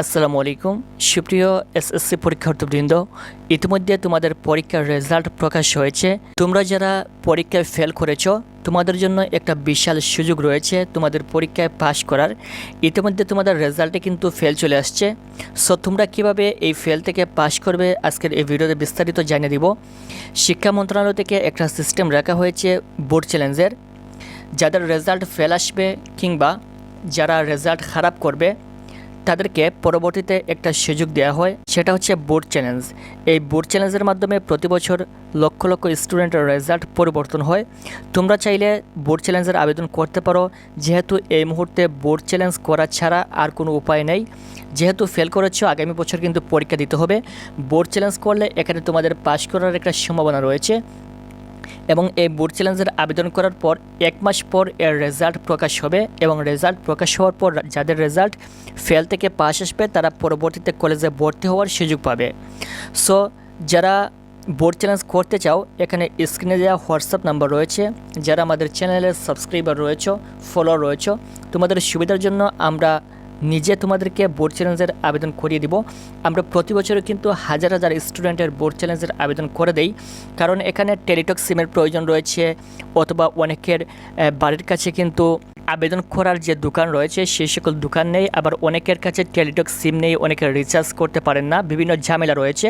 আসসালামু আলাইকুম। সুপ্রিয় এসএসসি পরীক্ষার্থীবৃন্দ, ইতিমধ্যে তোমাদের পরীক্ষার রেজাল্ট প্রকাশ হয়েছে। তোমরা যারা পরীক্ষায় ফেল করেছ, তোমাদের জন্য একটা বিশাল সুযোগ রয়েছে তোমাদের পরীক্ষায় পাশ করার। ইতিমধ্যে তোমাদের রেজাল্টে কিন্তু ফেল চলে আসছে। সো, তোমরা কীভাবে এই ফেল থেকে পাশ করবে আজকের এই ভিডিওতে বিস্তারিত জানিয়ে দিব। শিক্ষা মন্ত্রণালয় থেকে একটা সিস্টেম রাখা হয়েছে বোর্ড চ্যালেঞ্জের। যাদের রেজাল্ট ফেল আসবে কিংবা যারা রেজাল্ট খারাপ করবে তাদেরকে পরবর্তীতে একটা সুযোগ দেওয়া হয়, সেটা হচ্ছে বোর্ড চ্যালেঞ্জ এই বোর্ড চ্যালেঞ্জের মাধ্যমে প্রতি বছর লক্ষ লক্ষ স্টুডেন্টের রেজাল্ট পরিবর্তন হয়। তোমরা চাইলে বোর্ড চ্যালেঞ্জের আবেদন করতে পারো। যেহেতু এই মুহূর্তে বোর্ড চ্যালেঞ্জ করা ছাড়া আর কোনো উপায় নেই। যেহেতু ফেল করেছ, আগামী বছর কিন্তু পরীক্ষা দিতে হবে। বোর্ড চ্যালেঞ্জ করলে এখানে তোমাদের পাশ করার একটা সম্ভাবনা রয়েছে। এবং এই বোর্ড চ্যালেঞ্জের আবেদন করার পর এক মাস পর এর রেজাল্ট প্রকাশ হবে এবং রেজাল্ট প্রকাশ হওয়ার পর যাদের রেজাল্ট ফেল থেকে পাশ আসবে, তারা পরবর্তীতে কলেজে ভর্তি হওয়ার সুযোগ পাবে। সো, যারা বোর্ড চ্যালেঞ্জ করতে চাও, এখানে স্ক্রিনে দেওয়া হোয়াটসঅ্যাপ নাম্বার রয়েছে। যারা আমাদের চ্যানেলের সাবস্ক্রাইবার রয়েছে ফলোয়ার রয়েছে, তোমাদের সুবিধার জন্য আমরা নিজে তোমাদেরকে বোর্ড চ্যালেঞ্জের আবেদন করিয়ে দিব। আমরা প্রতি বছরে কিন্তু হাজার হাজার স্টুডেন্টের বোর্ড চ্যালেঞ্জের আবেদন করে দেই। কারণ এখানে টেলিটক সিমের প্রয়োজন রয়েছে, অথবা অনেকের বাড়ির কাছে কিন্তু আবেদন করার যে দোকান রয়েছে সেই সকল দোকান নেই। আবার অনেকের কাছে টেলিটক সিম নেই, অনেকে রিচার্জ করতে পারেন না। বিভিন্ন ঝামেলা রয়েছে।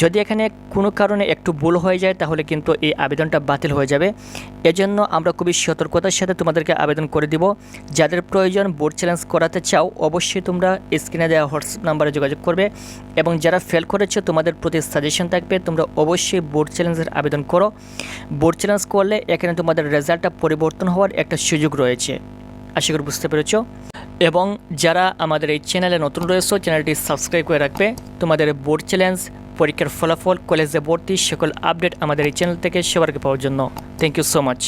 যদি এখানে কোনো কারণে একটু ভুল হয়ে যায়, তাহলে কিন্তু এই আবেদনটা বাতিল হয়ে যাবে। এজন্য আমরা খুবই সতর্কতার সাথে তোমাদেরকে আবেদন করে দিব। যাদের প্রয়োজন বোর্ড চ্যালেঞ্জ করাতে চাও, অবশ্যই তোমরা স্ক্রিনে দেওয়া হোয়াটসঅ্যাপ নাম্বারে যোগাযোগ করবে। এবং যারা ফেল করেছ, তোমাদের প্রতি সাজেশন থাকবে, তোমরা অবশ্যই বোর্ড চ্যালেঞ্জের আবেদন করো। বোর্ড চ্যালেঞ্জ করলে এখানে তোমাদের রেজাল্টটা পরিবর্তন হওয়ার একটা সুযোগ রয়েছে। আশা করি বুঝতে পেরেছ। এবং যারা আমাদের এই চ্যানেলে নতুন রয়েছে, চ্যানেলটি সাবস্ক্রাইব করে রাখবে। তোমাদের বোর্ড চ্যালেঞ্জ, পরীক্ষার ফলাফল, কলেজে ভর্তি সকল আপডেট আমাদের এই চ্যানেল থেকে সেবার পাওয়ার জন্য। Thank you so much